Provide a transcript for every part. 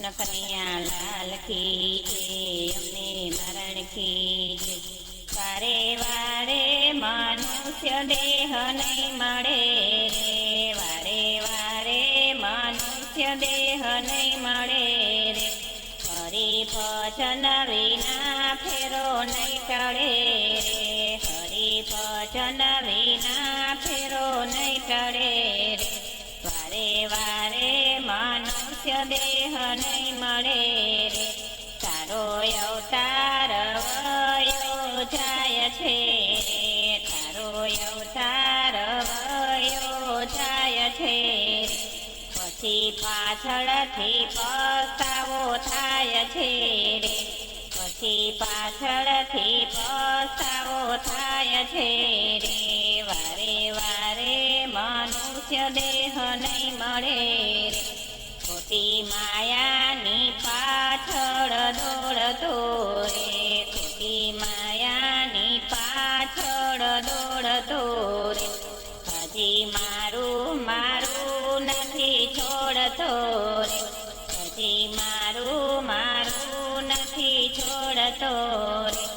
કૃષ્ણ કનૈયા લાલ કી અમને મરણ કી. વારે વારે મનુષ્ય દેહ નહીં મળે રે. વારે વારે મનુષ્ય દેહ નહીં મળે રે. હરી ભજન વિના ફેરો નહીં ટળે રે. હરી ભજન વિના ફેરો નહીં ટળે મનુષ્ય દેહ નહીં મળે રે. તારો અવતાર વયો જાય છે. તારો અવતાર વયો જાય છે. પછી પાછળથી પસ્તાવો થાય છે રે. પછી પાછળથી પસ્તાવો થાય છે રે. વારે વારે મનુષ્ય દેહ નહીં મળે ખોટી માયાની પાછળ દોડતો રે ખોટી માયાની પાછળ દોડતો રે મારું મારું નથી છોડતો રે મારું મારું નથી છોડતો રે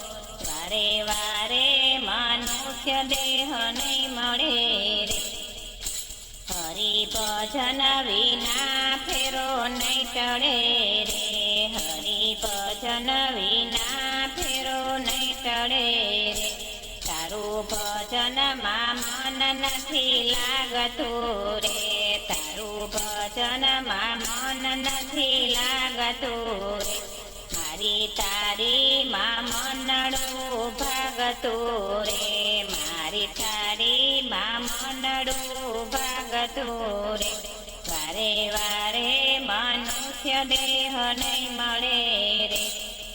વારે વારે મનુષ્ય દેહ ભજન વિના ફેરો નહીં ટળે રે હરિ ભજન વિના ફેરો નહીં ટળે રે. તારું ભજનમાં મન નથી લાગતું રે, તારું ભજનમાં મન નથી લાગતું રે. મારી તારી માં મનડું ભાગતું રે, મારી તારી માં મનડું ભાગતું રે વારે વારે મનુષ્ય દેહ નહીં મળે રે.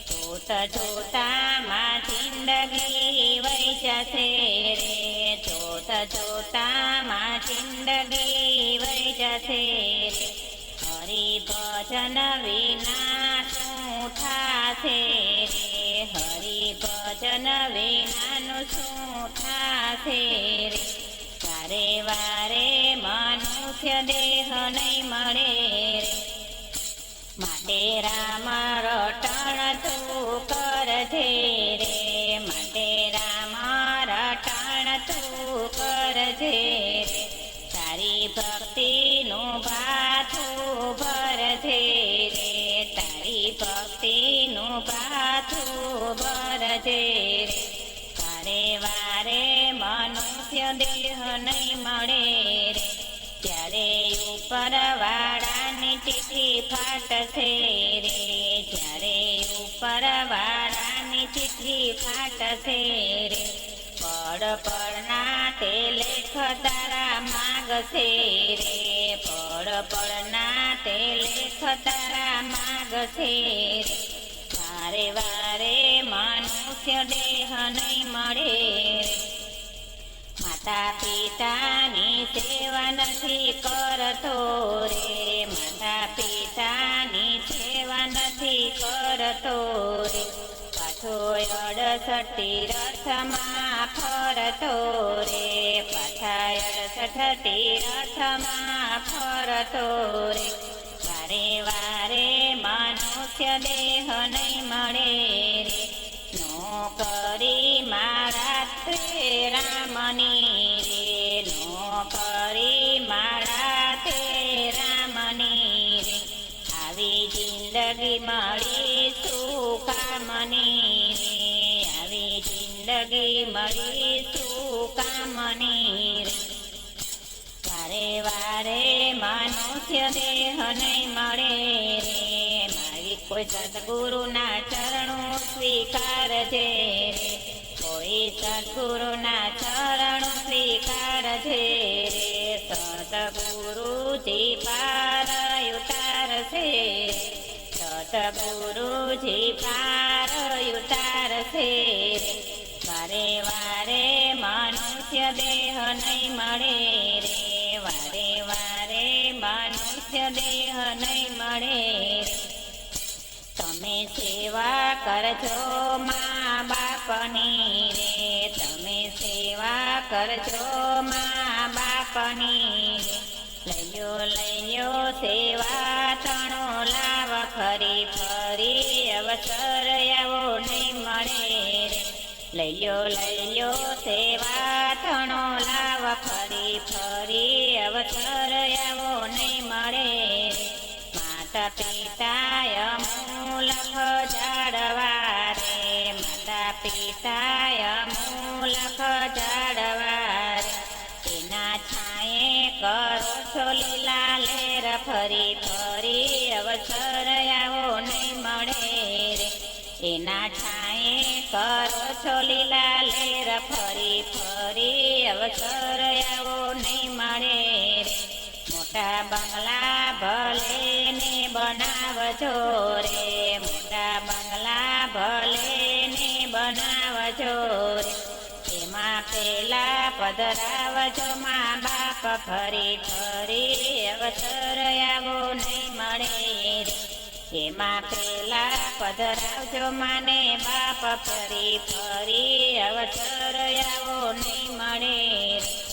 જોત જોતામાં જિંદગી વહી જશે રે. જોત જોતામાં જિંદગી વહી જશે રે. હરી ભજન વિના શું થાશે રે? હરી ભજન વિનાનું શું થાશે રે? વારે વારે મનુષ્ય દેહ નહીં મળે માટે રામ રટણ તું કરજે. દેહ નહીં મળે રે. ત્યારે ઉપરવાળાની ચીઠી ફાટશે રે? જ્યારે ઉપર વાળાની ચીઠી ફાટશે રે? પડ પડના તે લેખ તારા માગશે રે. પડ પડના તે લેખ તારા માગશે રે. વારે વારે મનુષ્ય દેહ નહીં મળે માતા પિતાની સેવા નથી કરતો રે. માતા પિતાની સેવા નથી કરતો રે. પાછો અડસઠી રથમાં ફરતો રે. પાછા અડસઠી રથમાં ફરતો રે. વારે વારે મનુષ્ય દેહ નહીં મળે રે. નોકરી મારા રામની સુકામની રે આવી શું રે. વારે વારે મનુષ્ય દેહ નહીં મળે રે. મારી કોઈ સદગુરુના ચરણો સ્વીકારજે રે. કોઈ સદગુરુના ચરણો સ્વીકારજે રે. સદગુરુજી ઉતારશે સદગુરુજી પાર ઉતારશે. વારે વારે મનુષ્ય દેહ નહીં મળે રે. વારે વારે મનુષ્ય દેહ નહીં મળે તમે સેવા કરજો મા બાપની રે. તમે સેવા કરજો મા બાપની રે. લઈયો લઈયો સેવા અવસર આવો નહીં મળે લઈ લ્યો લઈ લ્યો સેવા થણો લાવ ફરી ફરી અવસર આવો નહીં મળે માતા પિતા અમૂલક જાડવા રે માતા પિતા અમૂલક જાડવા એના છાંયે કરો છો લીલા લેર ફરી ફરી અવસર એના છાંયે કરો છો લીલા લેર, ફરી ફરી અવસર આવો નહીં મળે રે. મોટા બંગલા ભલે ને બનાવજો રે. મોટા બંગલા ભલે ને બનાવજો રે. એમાં પેલા પધરાવજો મા બાપ, ફરી ફરી અવસર આવો નહીં મળે જેમાં પેલા પધરાવજો માને બાપ ફરી ફરી અવસર આવો નહીં મળે.